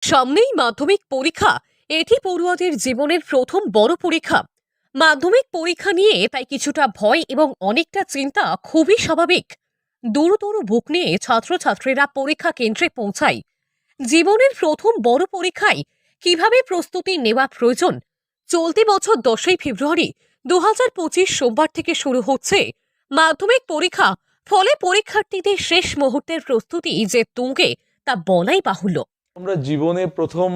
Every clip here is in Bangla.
সামনেই মাধ্যমিক পরীক্ষা। এটি পড়ুয়াদের জীবনের প্রথম বড় পরীক্ষা। মাধ্যমিক পরীক্ষা নিয়ে তাই কিছুটা ভয় এবং অনেকটা চিন্তা খুবই স্বাভাবিক। দূর দূর বুক নিয়ে ছাত্রছাত্রীরা পরীক্ষা কেন্দ্রে পৌঁছায়। জীবনের প্রথম বড় পরীক্ষায় কীভাবে প্রস্তুতি নেওয়া প্রয়োজন? চলতি বছর দশই ফেব্রুয়ারি দু পঁচিশ সোমবার থেকে শুরু হচ্ছে মাধ্যমিক পরীক্ষা। ফলে পরীক্ষার্থীদের শেষ মুহূর্তের প্রস্তুতি যে তুঙ্গে তা বলাই বাহুল্য। তোমরা জীবনে প্রথম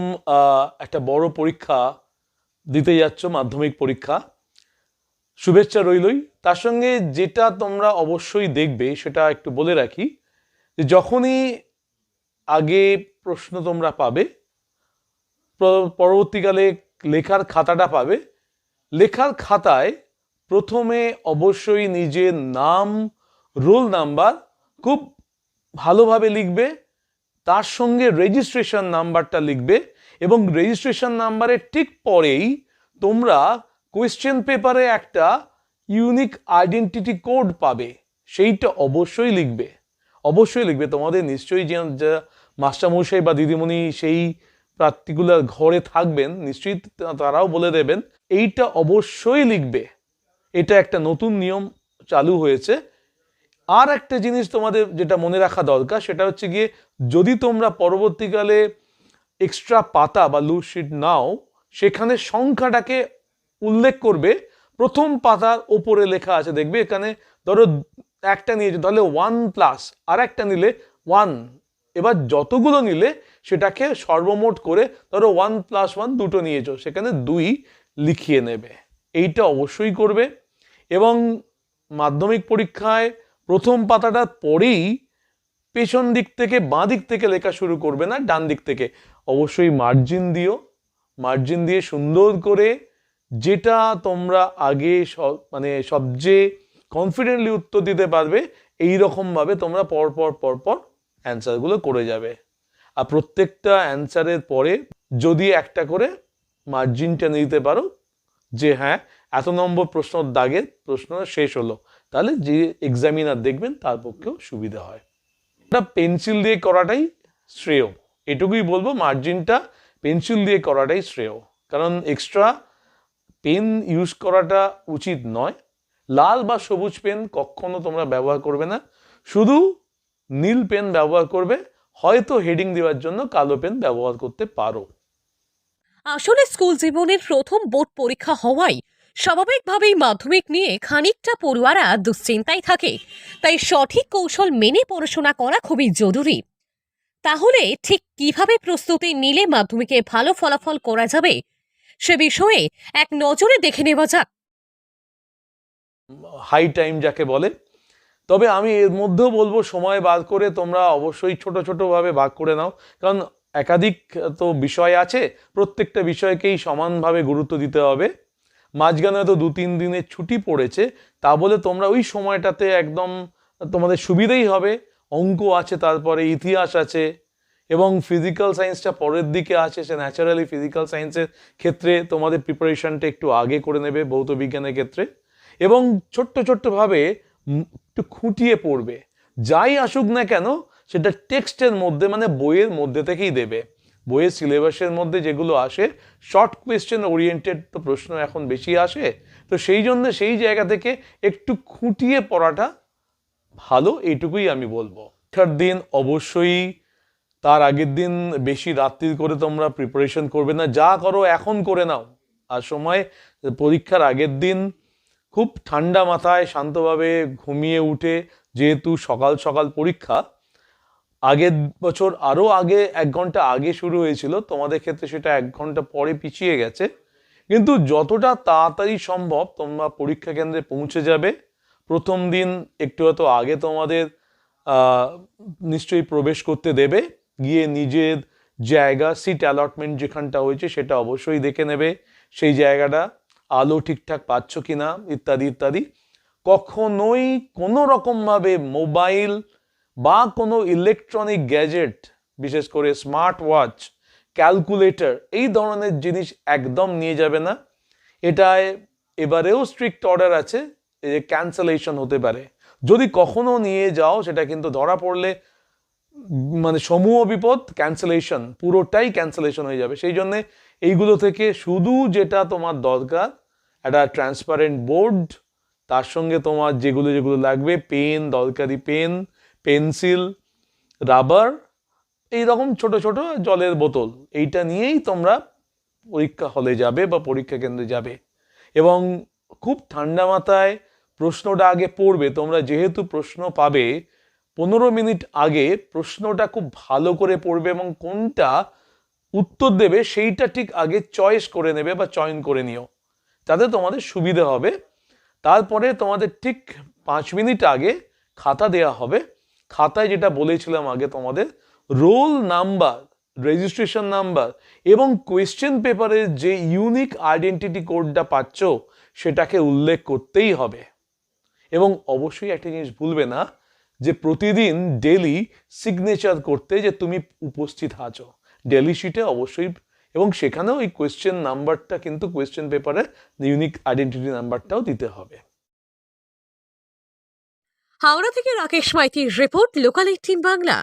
একটা বড় পরীক্ষা দিতে যাচ্ছ, মাধ্যমিক পরীক্ষা। শুভেচ্ছা রইলই। তার সঙ্গে যেটা তোমরা অবশ্যই দেখবে, সেটা একটু বলে রাখি, যে যখনই আগে প্রশ্ন তোমরা পাবে পরবর্তীকালে লেখার খাতাটা পাবে, লেখার খাতায় প্রথমে অবশ্যই নিজের নাম, রোল নাম্বার খুব ভালোভাবে লিখবে তার সঙ্গে রেজিস্ট্রেশন নাম্বারটা লিখবে এবং রেজিস্ট্রেশন নাম্বারের ঠিক পরেই তোমরা কোয়েশ্চেন পেপারে একটা ইউনিক আইডেন্টিটি কোড পাবে। সেইটা অবশ্যই লিখবে। অবশ্যই লিখবে। তোমাদের নিশ্চয়ই যে মাস্টারমশাই বা দিদিমণি সেই পার্টিকুলার ঘরে থাকবেন, নিশ্চয়ই তারাও বলে দেবেন। এইটা অবশ্যই লিখবে। এটা একটা নতুন নিয়ম চালু হয়েছে। আর একটা জিনিস তোমাদের যেটা মনে রাখা দরকার, সেটা হচ্ছে গিয়ে যদি তোমরা পরবর্তীকালে এক্সট্রা পাতা বা লুজ শিট নাও, সেখানে সংখ্যাটাকে উল্লেখ করবে। প্রথম পাতার ওপরে লেখা আছে, দেখবে এখানে ধরো একটা নিয়েছো, তাহলে ওয়ান প্লাস আর একটা নিলে ওয়ান এবার যতগুলো নিলে সেটাকে সর্বমোট করে ধরো ওয়ান প্লাস ওয়ান দুটো নিয়েছো, সেখানে দুই লিখিয়ে নেবে। এইটা অবশ্যই করবে। এবং মাধ্যমিক পরীক্ষায় প্রথম পাতাটার পরেই পেছন দিক থেকে বাঁ দিক থেকে লেখা শুরু করবে না, ডান দিক থেকে। অবশ্যই মার্জিন দিও। মার্জিন দিয়ে সুন্দর করে যেটা তোমরা আগে মানে সবচেয়ে কনফিডেন্টলি উত্তর দিতে পারবে এই রকমভাবে তোমরা পর পর পর পর অ্যান্সারগুলো করে যাবে। আর প্রত্যেকটা অ্যান্সারের পরে যদি একটা করে মার্জিন টেনে দিতে পারো, যে হ্যাঁ এত নম্বর প্রশ্ন, দাগের প্রশ্ন শেষ হলো। তাহলে যে এক্সামিনার দেখবেন, তার পক্ষেও সুবিধা হয়। এটা পেন্সিল দিয়ে করাটাই শ্রেয়। এটুকুই বলব মার্জিনটা পেন্সিল দিয়ে করাটাই শ্রেয়। কারণ এক্সট্রা পেন ইউজ করাটা উচিত নয়। লাল বা সবুজ পেন কখনো তোমরা ব্যবহার করবে না। শুধু নীল পেন ব্যবহার করবে, হয়তো হেডিং দেওয়ার জন্য কালো পেন ব্যবহার করতে পারো। আসলে স্কুল জীবনের প্রথম বোর্ড পরীক্ষা হওয়ায় স্বাভাবিকভাবেই মাধ্যমিক নিয়ে খানিকটা পড়ুয়ারা দুশ্চিন্তায় থাকে। তাই সঠিক কৌশল মেনে পড়াশোনা করা খুবই জরুরি। তাহলে ঠিক কীভাবে প্রস্তুতি নিলে মাধ্যমিকে ভালো ফলাফল করা যাবে? সে বিষয়ে এক নজরে দেখে নেওয়া যাক। হাই টাইম যাকে বলে। তবে আমি এর মধ্যেও বলব, সময় বার করে তোমরা অবশ্যই ছোট ছোটভাবে ভাগ করে নাও। কারণ একাধিক তো বিষয় আছে, প্রত্যেকটা বিষয়কেই সমানভাবে গুরুত্ব দিতে হবে। মাঝখানে হয়তো দু তিন দিনের ছুটি পড়েছে, তা বলে তোমরা ওই সময়টাতে একদম তোমাদের সুবিধেই হবে। অঙ্ক আছে, তারপরে ইতিহাস আছে, এবং ফিজিক্যাল সায়েন্সটা পরের দিকে আছে, সে ন্যাচারালি ফিজিক্যাল সায়েন্সের ক্ষেত্রে তোমাদের প্রিপারেশনটা একটু আগে করে নেবে ভৌত বিজ্ঞানের ক্ষেত্রে। এবং ছোট্ট ছোট্টভাবে একটু খুঁটিয়ে পড়বে। যাই আসুক না কেন, সেটা টেক্সটের মধ্যে মানে বইয়ের মধ্যে থেকেই দেবে। বইয়ের সিলেবাসের মধ্যে যেগুলো আসে শর্ট কোয়েশ্চেন ওরিয়েন্টেড তো প্রশ্ন এখন বেশি আসে। তো সেই জন্য সেই জায়গা থেকে একটু খুঁটিয়ে পড়াটা ভালো, এইটুকুই আমি বলব। পরীক্ষার দিন অবশ্যই, তার আগের দিন বেশি রাত্রি করে তোমরা প্রিপারেশন করবে না। যা করো এখন করে নাও। আর সময়, পরীক্ষার আগের দিন খুব ঠান্ডা মাথায় শান্তভাবে ঘুমিয়ে উঠে, যেহেতু সকাল সকাল পরীক্ষা আগের বছর আরও আগে এক ঘণ্টা আগে শুরু হয়েছিল, তোমাদের ক্ষেত্রে সেটা এক ঘণ্টা পরে পিছিয়ে গেছে। কিন্তু যতটা তাড়াতাড়ি সম্ভব তোমরা পরীক্ষা কেন্দ্রে পৌঁছে যাবে। প্রথম দিন একটু হয়তো আগে তোমাদের নিশ্চয়ই প্রবেশ করতে দেবে। গিয়ে নিজের জায়গা সিট অ্যালটমেন্ট যেখানটা হয়েছে সেটা অবশ্যই দেখে নেবে। সেই জায়গাটা আলো ঠিকঠাক পাচ্ছ কি না ইত্যাদি ইত্যাদি। কখনোই কোনো রকমভাবে মোবাইল বা কোনো ইলেকট্রনিক গ্যাজেট বিশেষ করে স্মার্ট ওয়াচ ক্যালকুলেটর এই ধরনের জিনিস একদম নিয়ে যাবে না। এটায় এবারেও স্ট্রিক্ট অর্ডার আছে যে ক্যান্সেলেশন হতে পারে। যদি কখনো নিয়ে যাও, সেটা কিন্তু ধরা পড়লে মানে সমূহ বিপদ ক্যান্সেলেশন পুরোটাই ক্যান্সেলেশন হয়ে যাবে। সেই জন্যে এইগুলো থেকে শুধু যেটা তোমার দরকার, একটা ট্রান্সপারেন্ট বোর্ড তার সঙ্গে তোমার যেগুলো যেগুলো লাগবে পেন দরকারি পেন পেন্সিল, রাবার এই রকম ছোট ছোট জলের বোতল। এইটা নিয়েই তোমরা পরীক্ষা হলে যাবে বা পরীক্ষা কেন্দ্রে যাবে। এবং খুব ঠান্ডা মাথায় প্রশ্নটা আগে পড়বে। তোমরা যেহেতু প্রশ্ন পাবে, পনেরো মিনিট আগে প্রশ্নটা খুব ভালো করে পড়বে এবং কোনটা উত্তর দেবে সেইটা ঠিক আগে চয়েস করে নেবে বা চয়ন করে নিও। তাতে তোমাদের সুবিধা হবে। তারপরে তোমাদের ঠিক পাঁচ মিনিট আগে খাতা দেয়া হবে। খাতায় যেটা বলেছিলাম আগে তোমাদের, রোল নাম্বার রেজিস্ট্রেশন নাম্বার এবং কোয়েশ্চেন পেপারের যে ইউনিক আইডেন্টিটি কোডটা পাচ্ছ, সেটাকে উল্লেখ করতেই হবে। এবং অবশ্যই একটা জিনিস ভুলবে না, যে প্রতিদিন ডেলি সিগনেচার করতে যে তুমি উপস্থিত আছো। ডেলি শিটে অবশ্যই এবং সেখানেও এই কোয়েশ্চেন নাম্বারটা কিন্তু কোয়েশ্চেন পেপারে ইউনিক আইডেন্টিটি নাম্বারটাও দিতে হবে। হাওড়া থেকে রাকেশ মাইতির রিপোর্ট লোকাল এইটিন বাংলা।